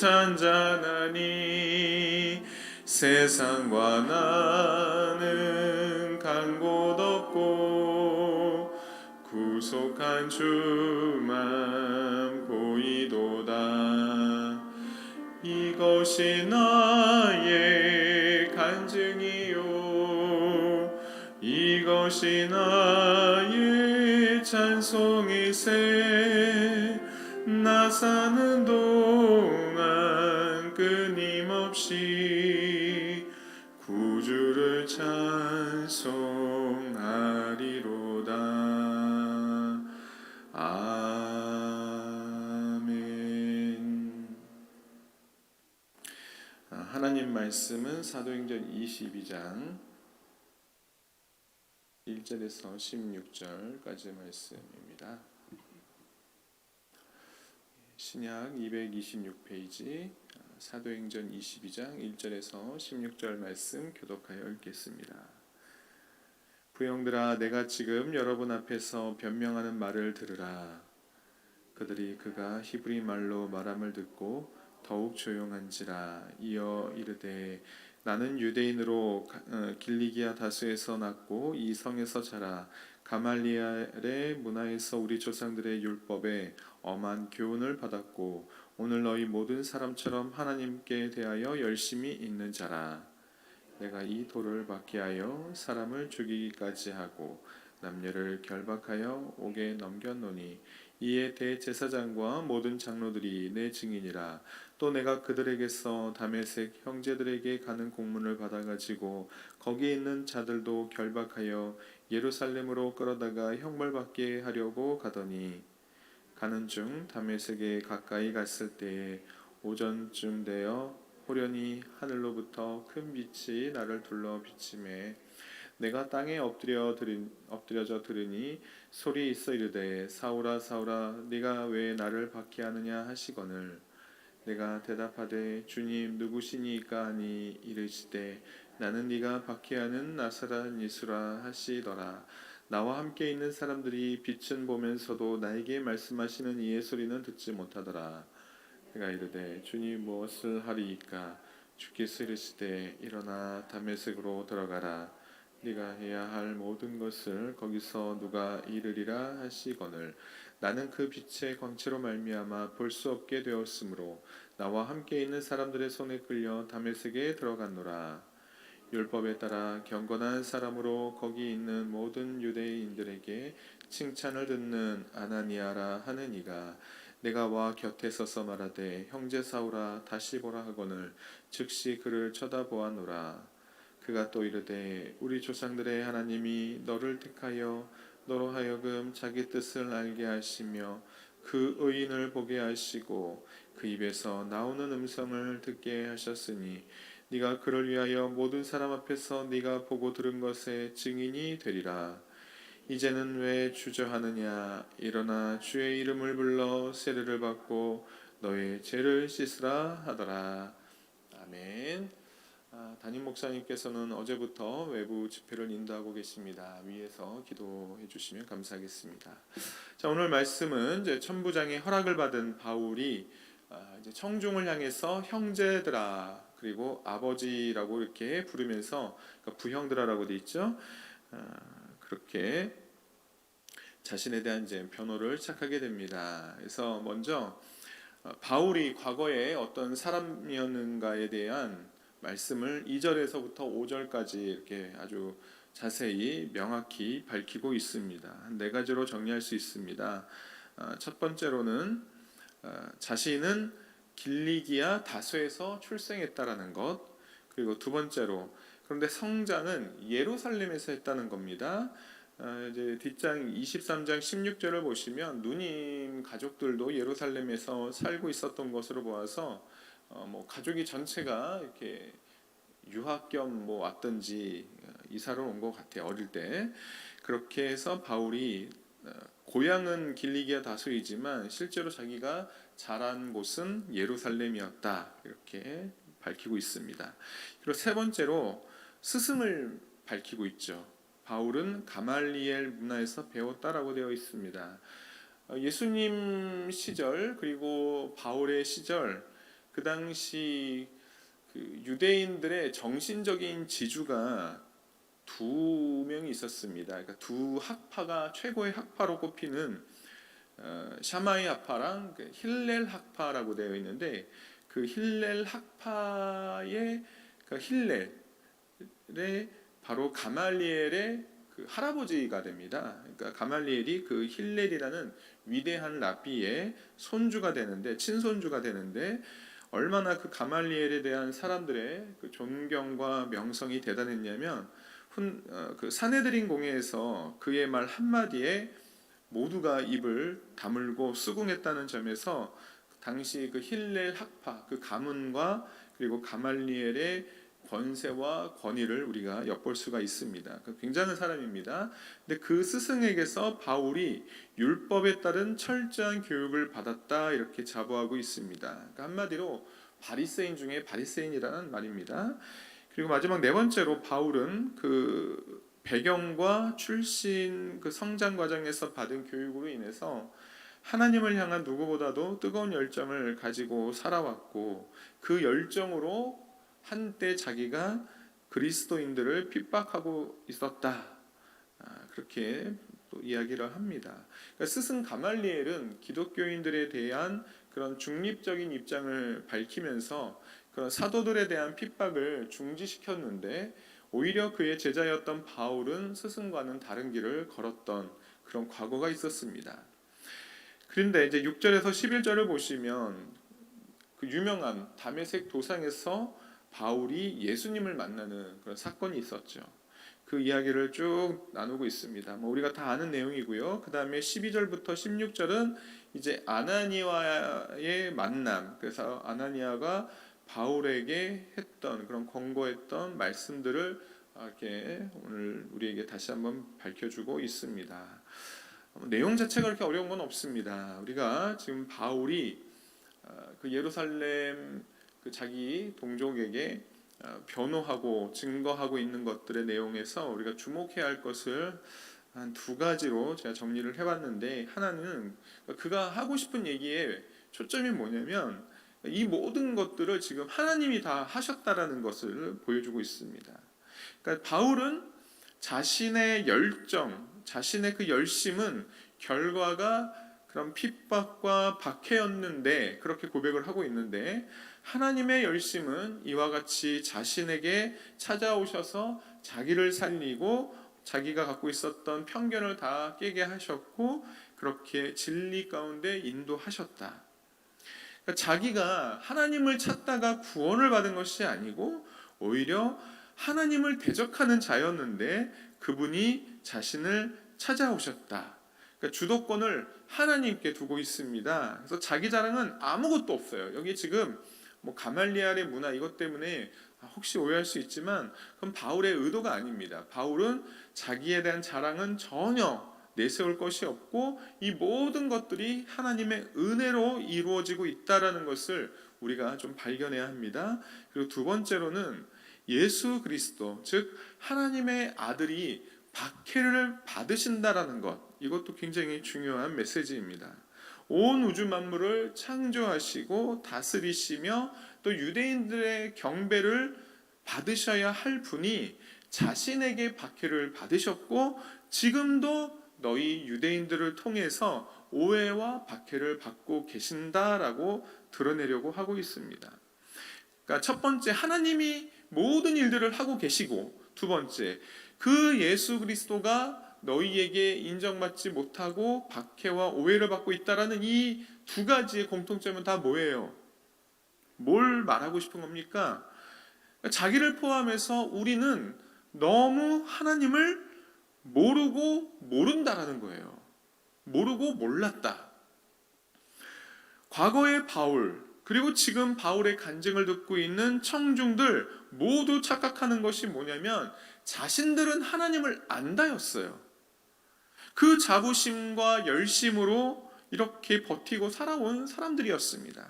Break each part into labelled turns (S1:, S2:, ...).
S1: 잔잔하니 세상과 나는 간 곳 없고 구속한 주만 보이도다. 이것이 나의 간증이요. 이것이 나의 찬송이세. 나 사는 동 하나님 말씀은 사도행전 22장 1절에서 16절까지 말씀입니다. 신약 226페이지 사도행전 22장 1절에서 16절 말씀 교독하여 읽겠습니다. 부형들아 내가 지금 여러분 앞에서 변명하는 말을 들으라. 그들이 그가 히브리 말로 말함을 듣고 더욱 조용한지라 이어 이르되 나는 유대인으로 가- 어, 길리기아 다수에서 났고 이 성에서 자라. 가말리엘의 문화에서 우리 조상들의 율법에 엄한 교훈을 받았고 오늘 너희 모든 사람처럼 하나님께 대하여 열심히 있는 자라. 내가 이 돌을 받게 하여 사람을 죽이기까지 하고 남녀를 결박하여 옥에 넘겼노니 이에 대제사장과 모든 장로들이 내 증인이라. 또 내가 그들에게서 다메섹 형제들에게 가는 공문을 받아가지고 거기 있는 자들도 결박하여 예루살렘으로 끌어다가 형벌받게 하려고 가더니 가는 중 다메섹에 가까이 갔을 때에 오전쯤 되어 호련히 하늘로부터 큰 빛이 나를 둘러 비침에 내가 땅에 엎드려 들은, 엎드려져 들으니 소리 있어 이르되 사울아 사울아 네가 왜 나를 박해하느냐 하시거늘. 내가 대답하되 주님 누구시니까 하니 이르시되 나는 네가 박해하는 나사렛 예수라 하시더라. 나와 함께 있는 사람들이 빛은 보면서도 나에게 말씀하시는 이의 소리는 듣지 못하더라. 내가 이르되 주님 무엇을 하리이까? 주께서 이르시되 일어나 다메섹으로 들어가라 네가 해야 할 모든 것을 거기서 누가 이르리라 하시거늘. 나는 그 빛의 광채로 말미암아 볼 수 없게 되었으므로 나와 함께 있는 사람들의 손에 끌려 다메섹에 들어갔노라. 율법에 따라 경건한 사람으로 거기 있는 모든 유대인들에게 칭찬을 듣는 아나니아라 하는 이가 내가 와 곁에 서서 말하되 형제 사울아 다시 보라 하거늘 즉시 그를 쳐다보았노라 그가 또 이르되 우리 조상들의 하나님이 너를 택하여 너로 하여금 자기 뜻을 알게 하시며 그 의인을 보게 하시고 그 입에서 나오는 음성을 듣게 하셨으니 네가 그를 위하여 모든 사람 앞에서 네가 보고 들은 것의 증인이 되리라. 이제는 왜 주저하느냐? 일어나 주의 이름을 불러 세례를 받고 너의 죄를 씻으라 하더라. 아멘. 아, 담임 목사님께서는 어제부터 외부 집회를 인도하고 계십니다. 위에서 기도해 주시면 감사하겠습니다. 자 오늘 말씀은 이제 천부장의 허락을 받은 바울이 아, 이제 청중을 향해서 형제들아 그리고 아버지라고 이렇게 부르면서 그러니까 부형들아라고 돼 있죠. 아, 그렇게 자신에 대한 이제 변호를 시작하게 됩니다. 그래서 먼저 어, 바울이 과거에 어떤 사람이었는가에 대한 말씀을 2절에서부터 5절까지 이렇게 아주 자세히 명확히 밝히고 있습니다. 한 네 가지로 정리할 수 있습니다. 아, 첫 번째로는 어, 자신은 길리기아 다소에서 출생했다라는 것 그리고 두 번째로 그런데 성장은 예루살렘에서 했다는 겁니다. 어, 이제 뒷장 23장 16절을 보시면 누님 가족들도 예루살렘에서 살고 있었던 것으로 보아서 어, 뭐 가족이 전체가 이렇게 유학 겸 뭐 왔든지 어, 이사를 온 것 같아요 어릴 때 그렇게 해서 바울이 어, 고향은 길리기아 다소이지만 실제로 자기가 자란 곳은 예루살렘이었다 이렇게 밝히고 있습니다. 그리고 세 번째로 스승을 밝히고 있죠. 바울은 가말리엘 문화에서 배웠다라고 되어 있습니다. 어, 예수님 시절 그리고 바울의 시절 그 당시 그 유대인들의 정신적인 지주가 두 명이 있었습니다. 그러니까 두 학파가 최고의 학파로 꼽히는 어, 샤마이 학파랑 그 힐렐 학파라고 되어 있는데 그 힐렐 학파의 그 힐렐의 바로 가말리엘의 그 할아버지가 됩니다. 그러니까 가말리엘이 그 힐렐이라는 위대한 라비의 손주가 되는데 친손주가 되는데 얼마나 그 가말리엘에 대한 사람들의 그 존경과 명성이 대단했냐면 훈, 어, 그 사내들인 공회에서 그의 말 한마디에 모두가 입을 다물고 수긍했다는 점에서 당시 그 힐렐 학파 그 가문과 그리고 가말리엘의 권세와 권위를 우리가 엿볼 수가 있습니다. 그 굉장한 사람입니다. 근데 그 스승에게서 바울이 율법에 따른 철저한 교육을 받았다 이렇게 자부하고 있습니다. 그러니까 한마디로 바리새인 중에 바리새인이라는 말입니다. 그리고 마지막 네 번째로 바울은 그 배경과 출신 그 성장 과정에서 받은 교육으로 인해서 하나님을 향한 누구보다도 뜨거운 열정을 가지고 살아왔고 그 열정으로 한때 자기가 그리스도인들을 핍박하고 있었다. 아, 그렇게 또 이야기를 합니다. 그러니까 스승 가말리엘은 기독교인들에 대한 그런 중립적인 입장을 밝히면서 그런 사도들에 대한 핍박을 중지시켰는데 오히려 그의 제자였던 바울은 스승과는 다른 길을 걸었던 그런 과거가 있었습니다. 그런데 이제 6절에서 11절을 보시면 그 유명한 담에색 도상에서 바울이 예수님을 만나는 그런 사건이 있었죠. 그 이야기를 쭉 나누고 있습니다. 뭐 우리가 다 아는 내용이고요. 그 다음에 12절부터 16절은 이제 아나니아의 만남. 그래서 아나니아가 바울에게 했던 그런 권고했던 말씀들을 이렇게 오늘 우리에게 다시 한번 밝혀주고 있습니다. 내용 자체가 그렇게 어려운 건 없습니다. 우리가 지금 바울이 어, 그 예루살렘 그 자기 동족에게 어, 변호하고 증거하고 있는 것들의 내용에서 우리가 주목해야 할 것을 한 두 가지로 제가 정리를 해봤는데 하나는 그가 하고 싶은 얘기의 초점이 뭐냐면 이 모든 것들을 지금 하나님이 다 하셨다라는 것을 보여주고 있습니다. 그러니까 바울은 자신의 열정, 자신의 그 열심은 결과가 그런 핍박과 박해였는데 그렇게 고백을 하고 있는데 하나님의 열심은 이와 같이 자신에게 찾아오셔서 자기를 살리고 자기가 갖고 있었던 편견을 다 깨게 하셨고 그렇게 진리 가운데 인도하셨다. 그러니까 자기가 하나님을 찾다가 구원을 받은 것이 아니고 오히려 하나님을 대적하는 자였는데 그분이 자신을 찾아오셨다. 그러니까 주도권을 하나님께 두고 있습니다. 그래서 자기 자랑은 아무것도 없어요. 여기 지금 뭐 가말리알의 문화 이것 때문에 혹시 오해할 수 있지만 그건 바울의 의도가 아닙니다. 바울은 자기에 대한 자랑은 전혀 내세울 것이 없고 이 모든 것들이 하나님의 은혜로 이루어지고 있다라는 것을 우리가 좀 발견해야 합니다. 그리고 두 번째로는 예수 그리스도 즉 하나님의 아들이 박해를 받으신다라는 것 이것도 굉장히 중요한 메시지입니다. 온 우주 만물을 창조하시고 다스리시며 또 유대인들의 경배를 받으셔야 할 분이 자신에게 박해를 받으셨고 지금도 너희 유대인들을 통해서 오해와 박해를 받고 계신다라고 드러내려고 하고 있습니다. 그러니까 첫 번째 하나님이 모든 일들을 하고 계시고 두 번째 그 예수 그리스도가 너희에게 인정받지 못하고 박해와 오해를 받고 있다라는 이 두 가지의 공통점은 다 뭐예요? 뭘 말하고 싶은 겁니까? 자기를 포함해서 우리는 너무 하나님을 모르고 모른다라는 거예요. 모르고 몰랐다. 과거의 바울, 그리고 지금 바울의 간증을 듣고 있는 청중들 모두 착각하는 것이 뭐냐면 자신들은 하나님을 안다였어요. 그 자부심과 열심으로 이렇게 버티고 살아온 사람들이었습니다.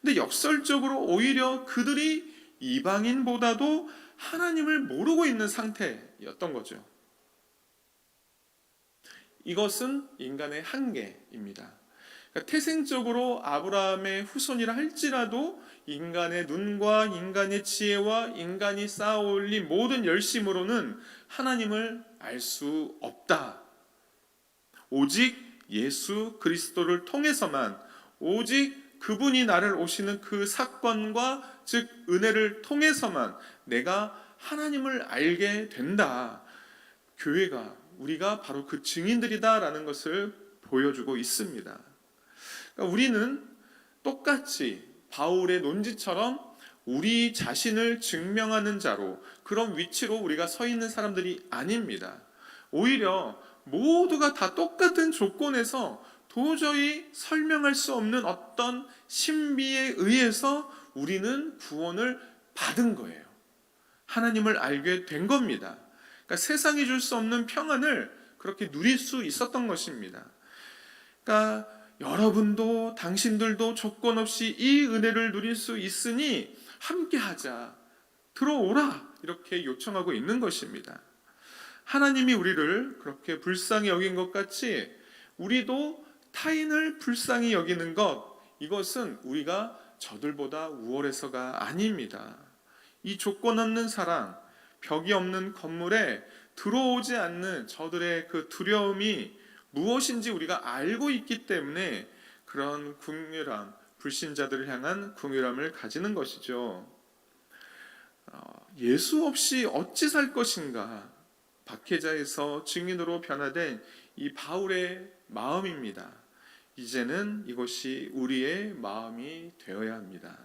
S1: 근데 역설적으로 오히려 그들이 이방인보다도 하나님을 모르고 있는 상태였던 거죠. 이것은 인간의 한계입니다. 그러니까 태생적으로 아브라함의 후손이라 할지라도 인간의 눈과 인간의 지혜와 인간이 쌓아올린 모든 열심으로는 하나님을 알 수 없다. 오직 예수 그리스도를 통해서만 오직 그분이 나를 오시는 그 사건과 즉 은혜를 통해서만 내가 하나님을 알게 된다. 교회가 우리가 바로 그 증인들이다라는 것을 보여주고 있습니다. 그러니까 우리는 똑같이 바울의 논지처럼 우리 자신을 증명하는 자로 그런 위치로 우리가 서 있는 사람들이 아닙니다. 오히려 모두가 다 똑같은 조건에서 도저히 설명할 수 없는 어떤 신비에 의해서 우리는 구원을 받은 거예요. 하나님을 알게 된 겁니다. 그러니까 세상이 줄 수 없는 평안을 그렇게 누릴 수 있었던 것입니다. 그러니까 여러분도 당신들도 조건 없이 이 은혜를 누릴 수 있으니 함께 하자. 들어오라. 이렇게 요청하고 있는 것입니다. 하나님이 우리를 그렇게 불쌍히 여긴 것 같이 우리도 타인을 불쌍히 여기는 것 이것은 우리가 저들보다 우월해서가 아닙니다. 이 조건 없는 사랑, 벽이 없는 건물에 들어오지 않는 저들의 그 두려움이 무엇인지 우리가 알고 있기 때문에 그런 궁휼함, 불신자들을 향한 궁휼함을 가지는 것이죠. 어, 예수 없이 어찌 살 것인가? 박해자에서 증인으로 변화된 이 바울의 마음입니다. 이제는 이것이 우리의 마음이 되어야 합니다.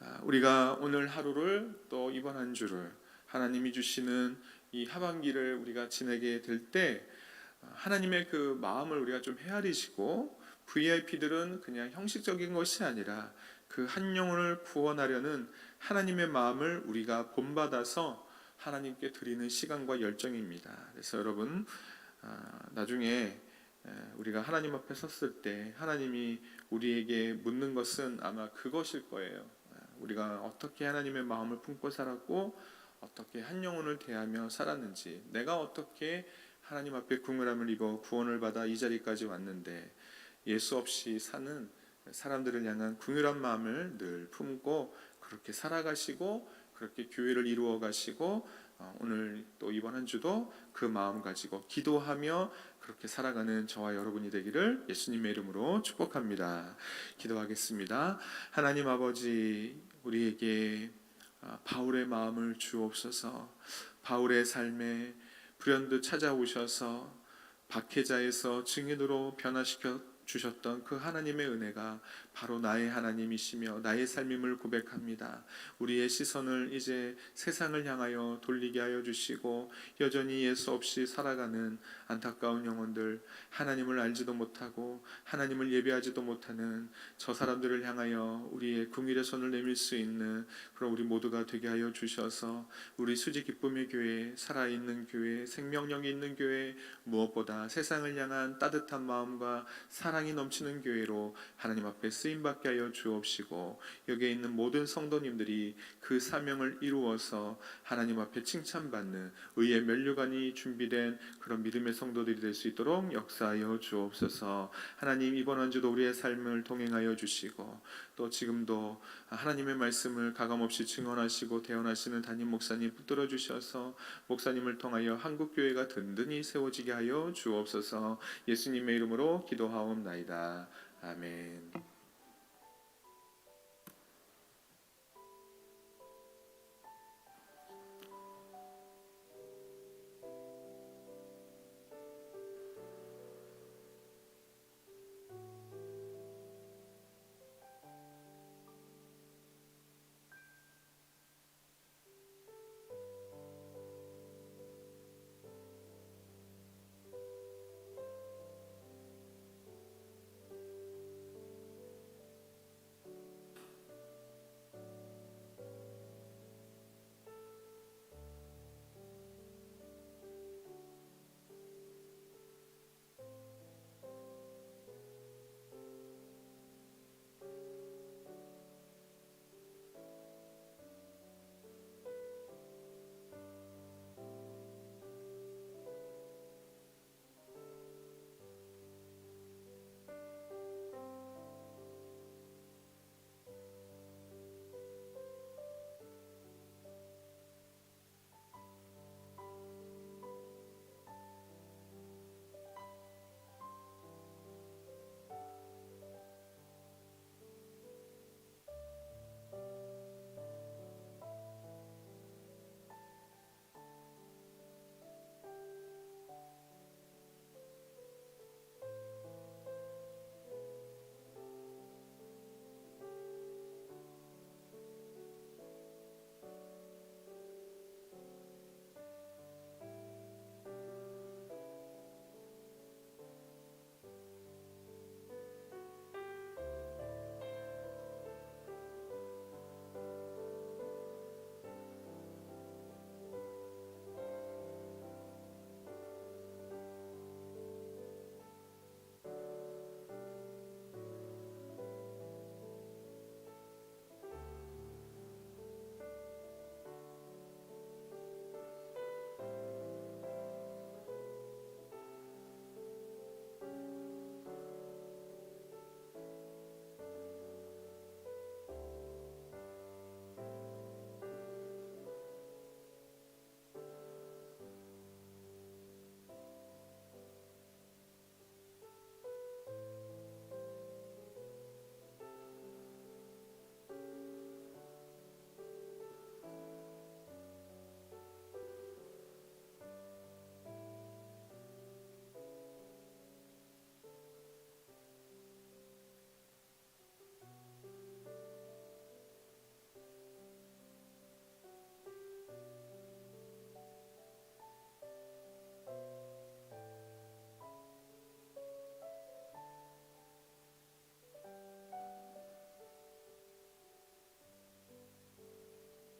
S1: 아, 우리가 오늘 하루를 또 이번 한 주를 하나님이 주시는 이 하반기를 우리가 지내게 될 때 하나님의 그 마음을 우리가 좀 헤아리시고 VIP들은 그냥 형식적인 것이 아니라 그 한 영혼을 구원하려는 하나님의 마음을 우리가 본받아서 하나님께 드리는 시간과 열정입니다. 그래서 여러분 아, 나중에 우리가 하나님 앞에 섰을 때 하나님이 우리에게 묻는 것은 아마 그것일 거예요. 우리가 어떻게 하나님의 마음을 품고 살았고 어떻게 한 영혼을 대하며 살았는지 내가 어떻게 하나님 앞에 궁금함을 입어 구원을 받아 이 자리까지 왔는데 예수 없이 사는 사람들을 향한 궁휼한 마음을 늘 품고 그렇게 살아가시고 그렇게 교회를 이루어 가시고 어, 오늘 또 이번 한 주도 그 마음 가지고 기도하며 그렇게 살아가는 저와 여러분이 되기를 예수님의 이름으로 축복합니다. 기도하겠습니다. 하나님 아버지 우리에게 아, 바울의 마음을 주옵소서. 바울의 삶에 불현듯 찾아오셔서 박해자에서 증인으로 변화시켜 주셨던 그 하나님의 은혜가 바로 나의 하나님이시며 나의 삶임을 고백합니다. 우리의 시선을 이제 세상을 향하여 돌리게 하여 주시고 여전히 예수 없이 살아가는 안타까운 영혼들 하나님을 알지도 못하고 하나님을 예배하지도 못하는 저 사람들을 향하여 우리의 궁일의 손을 내밀 수 있는 그런 우리 모두가 되게 하여 주셔서 우리 수지 기쁨의 교회 살아있는 교회 생명력이 있는 교회 무엇보다 세상을 향한 따뜻한 마음과 사랑이 넘치는 교회로 하나님 앞에 쓰임 받게 하여 주옵시고 여기에 있는 모든 성도님들이 그 사명을 이루어서 하나님 앞에 칭찬받는 의의 면류관이 준비된 그런 믿음의 성도들이 될 수 있도록 역사하여 주옵소서. 하나님 이번 한 주도 우리의 삶을 동행하여 주시고 또 지금도 하나님의 말씀을 가감없이 증언하시고 대언하시는 담임 목사님 붙들어 주셔서 목사님을 통하여 한국 교회가 든든히 세워지게 하여 주옵소서. 예수님의 이름으로 기도하옵나이다. 아멘.